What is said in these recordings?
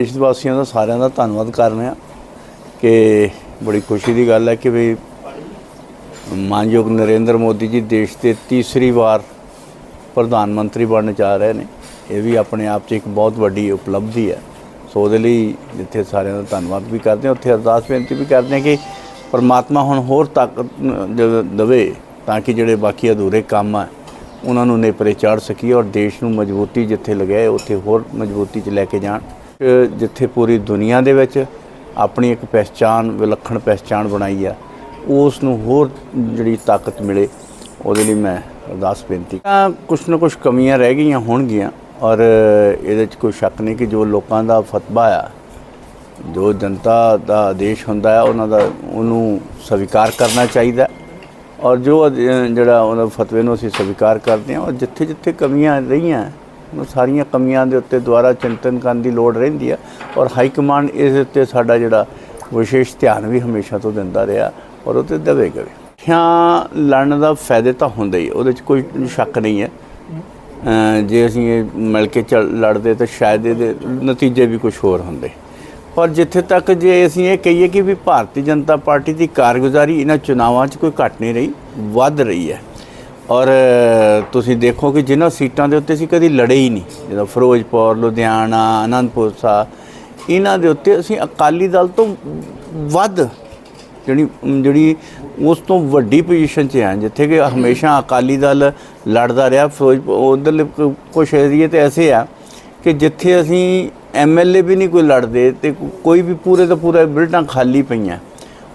ਦੇਸ਼ ਵਾਸੀਆਂ ਦਾ ਸਾਰਿਆਂ ਦਾ ਧੰਨਵਾਦ ਕਰ ਰਿਹਾ ਕਿ ਬੜੀ ਖੁਸ਼ੀ ਦੀ ਗੱਲ ਹੈ ਕਿ ਵੀ ਮਾਨਯੋਗ ਨਰਿੰਦਰ ਮੋਦੀ ਜੀ ਦੇਸ਼ ਦੇ ਤੀਸਰੀ ਵਾਰ ਪ੍ਰਧਾਨ ਮੰਤਰੀ ਬਣਨ ਜਾ ਰਹੇ ਨੇ। ਇਹ ਵੀ ਆਪਣੇ ਆਪ 'ਚ ਇੱਕ ਬਹੁਤ ਵੱਡੀ ਉਪਲਬਧੀ ਹੈ। ਸੋ ਉਹਦੇ ਲਈ ਜਿੱਥੇ ਸਾਰਿਆਂ ਦਾ ਧੰਨਵਾਦ ਵੀ ਕਰਦੇ ਹਾਂ। ਉੱਥੇ ਅਰਦਾਸ ਬੇਨਤੀ ਵੀ ਕਰਦੇ ਹਾਂ ਕਿ ਪਰਮਾਤਮਾ ਹੁਣ ਹੋਰ ਤਾਕਤ ਦੇਵੇ ਤਾਂ ਕਿ ਜਿਹੜੇ ਬਾਕੀ ਅਧੂਰੇ ਕੰਮ ਆ, ਉਹਨਾਂ ਨੂੰ ਨੇਪਰੇ ਚਾੜ ਸਕੀਏ ਔਰ ਦੇਸ਼ ਨੂੰ ਮਜ਼ਬੂਤੀ ਜਿੱਥੇ ਲਗਾਏ, ਉੱਥੇ ਹੋਰ ਮਜ਼ਬੂਤੀ 'ਚ ਲੈ ਕੇ ਜਾਣ। ਜਿੱਥੇ ਪੂਰੀ ਦੁਨੀਆ ਦੇ ਵਿੱਚ ਆਪਣੀ ਇੱਕ ਪਹਿਚਾਨ ਵਿਲੱਖਣ ਪਹਿਚਾਨ ਬਣਾਈ ਆ, ਉਸ ਨੂੰ ਹੋਰ ਜਿਹੜੀ ਤਾਕਤ ਮਿਲੇ, ਉਹਦੇ ਲਈ ਮੈਂ ਅਰਦਾਸ ਬੇਨਤੀ ਤਾਂ ਕੁਛ ਨਾ ਕੁਛ ਕਮੀਆਂ ਰਹਿ ਗਈਆਂ ਹੋਣਗੀਆਂ, ਔਰ ਇਹਦੇ 'ਚ ਕੋਈ ਸ਼ੱਕ ਨਹੀਂ ਕਿ ਜੋ ਲੋਕਾਂ ਦਾ ਫਤਵਾ ਆ, ਜੋ ਜਨਤਾ ਦਾ ਆਦੇਸ਼ ਹੁੰਦਾ ਹੈ ਉਹਨਾਂ ਦਾ, ਉਹਨੂੰ ਸਵੀਕਾਰ ਕਰਨਾ ਚਾਹੀਦਾ। ਔਰ ਜੋ ਜਿਹੜਾ ਉਹਨਾਂ ਫਤਵੇ ਨੂੰ ਅਸੀਂ ਸਵੀਕਾਰ ਕਰਦੇ ਹਾਂ ਔਰ ਜਿੱਥੇ ਜਿੱਥੇ ਕਮੀਆਂ ਰਹੀਆਂ ਸਾਰੀਆਂ ਕਮੀਆਂ ਦੇ ਉੱਤੇ ਦੁਆਰਾ ਚਿੰਤਨ ਕਰਨ ਦੀ ਲੋੜ ਰਹਿੰਦੀ ਆ ਔਰ ਹਾਈ ਕਮਾਂਡ ਇਸ ਉੱਤੇ ਸਾਡਾ ਜਿਹੜਾ ਵਿਸ਼ੇਸ਼ ਧਿਆਨ ਵੀ ਹਮੇਸ਼ਾ ਤੋਂ ਦਿੰਦਾ ਰਿਹਾ ਔਰ ਉਹ ਤੇ ਦੇਵੇਗਾ ਵੀ। ਖਿਆ ਲੜਨ ਦਾ ਫਾਇਦੇ ਤਾਂ ਹੁੰਦੇ ਹੀ ਉਹਦੇ 'ਚ ਕੋਈ ਸ਼ੱਕ ਨਹੀਂ ਹੈ। ਜੇ ਅਸੀਂ ਇਹ ਮਿਲ ਕੇ ਚੱਲ ਲੜਦੇ ਤਾਂ ਸ਼ਾਇਦ ਇਹਦੇ ਨਤੀਜੇ ਵੀ ਕੁਝ ਹੋਰ ਹੁੰਦੇ। ਪਰ ਜਿੱਥੇ ਤੱਕ ਜੇ ਅਸੀਂ ਇਹ ਕਹੀਏ ਕਿ ਵੀ ਭਾਰਤੀ ਜਨਤਾ ਪਾਰਟੀ ਦੀ ਕਾਰਗੁਜ਼ਾਰੀ ਇਹਨਾਂ ਚੁਣਾਵਾਂ 'ਚ ਕੋਈ ਘਟ ਨਹੀਂ ਰਹੀ, ਵੱਧ ਰਹੀ ਹੈ। ਔਰ ਤੁਸੀਂ ਦੇਖੋ ਕਿ ਜਿਨ੍ਹਾਂ ਸੀਟਾਂ ਦੇ ਉੱਤੇ ਅਸੀਂ ਕਦੀ ਲੜੇ ਹੀ ਨਹੀਂ ਜਿਵੇਂ ਫਿਰੋਜ਼ਪੁਰ, ਲੁਧਿਆਣਾ ਆਨੰਦਪੁਰ ਸਾਹਿਬ, ਇਹਨਾਂ ਦੇ ਉੱਤੇ ਅਸੀਂ ਅਕਾਲੀ ਦਲ ਤੋਂ ਵੱਧ ਜਿਹੜੀ ਜਿਹੜੀ ਉਸ ਤੋਂ ਵੱਡੀ ਪੋਜੀਸ਼ਨ 'ਚ ਆ ਜਿੱਥੇ ਕਿ ਹਮੇਸ਼ਾ ਅਕਾਲੀ ਦਲ ਲੜਦਾ ਰਿਹਾ ਫਿਰੋਜ਼ਪੁਰ ਉਧਰਲੇ ਕੁਝ ਏਰੀਏ ਤੇ ਐਸੇ ਆ ਕਿ ਜਿੱਥੇ ਅਸੀਂ ਐਮਐਲਏ ਵੀ ਨਹੀਂ ਕੋਈ ਲੜਦੇ ਤੇ ਕੋਈ ਵੀ ਪੂਰੇ ਦਾ ਪੂਰਾ ਬਿਲਡਾਂ ਖਾਲੀ ਪਈਆਂ।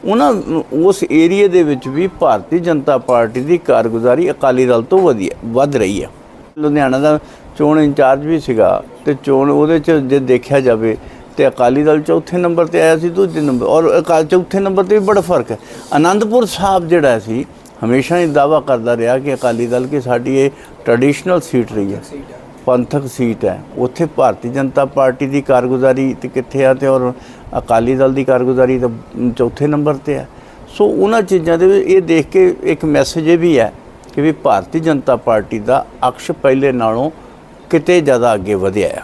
ਉਹਨਾਂ ਉਸ ਏਰੀਏ ਦੇ ਵਿੱਚ ਵੀ ਭਾਰਤੀ ਜਨਤਾ ਪਾਰਟੀ ਦੀ ਕਾਰਗੁਜ਼ਾਰੀ ਅਕਾਲੀ ਦਲ ਤੋਂ ਵਧੀਆ ਵੱਧ ਰਹੀ ਹੈ। ਲੁਧਿਆਣਾ ਦਾ ਚੋਣ ਇੰਚਾਰਜ ਵੀ ਸੀਗਾ ਤੇ ਚੋਣ ਉਹਦੇ ਚ ਜੇ ਦੇਖਿਆ ਜਾਵੇ ਤੇ ਅਕਾਲੀ ਦਲ ਚੌਥੇ ਨੰਬਰ ਤੇ ਆਇਆ ਸੀ, ਦੂਜੇ ਨੰਬਰ ਔਰ ਅਕਾਲ ਚੌਥੇ ਨੰਬਰ ਤੇ ਵੀ ਬੜਾ ਫ਼ਰਕ ਹੈ। ਆਨੰਦਪੁਰ ਸਾਹਿਬ ਜਿਹੜਾ ਸੀ, ਹਮੇਸ਼ਾ ਹੀ ਦਾਵਾ ਕਰਦਾ ਰਿਹਾ ਕਿ ਅਕਾਲੀ ਦਲ ਕੀ ਸਾਡੀ ਇਹ ਟ੍ਰੈਡੀਸ਼ਨਲ ਸੀਟ ਰਹੀ ਹੈ। ਪੰਥਕ ਸੀਟ ਹੈ। ਉੱਥੇ ਭਾਰਤੀ ਜਨਤਾ ਪਾਰਟੀ ਦੀ ਕਾਰਗੁਜ਼ਾਰੀ ਤੇ ਕਿੱਥੇ ਆ ਤੇ ਔਰ ਅਕਾਲੀ ਦਲ ਦੀ ਕਾਰਗੁਜ਼ਾਰੀ ਤਾਂ ਚੌਥੇ ਨੰਬਰ ਤੇ ਹੈ। ਸੋ ਉਹਨਾਂ ਚੀਜ਼ਾਂ ਦੇ ਇਹ ਦੇਖ ਕੇ ਇੱਕ ਮੈਸੇਜ ਇਹ ਵੀ ਹੈ ਕਿ ਵੀ ਭਾਰਤੀ ਜਨਤਾ ਪਾਰਟੀ ਦਾ ਅਕਸ਼ ਪਹਿਲੇ ਨਾਲੋਂ ਕਿਤੇ ਜ਼ਿਆਦਾ ਅੱਗੇ ਵਧਿਆ ਹੈ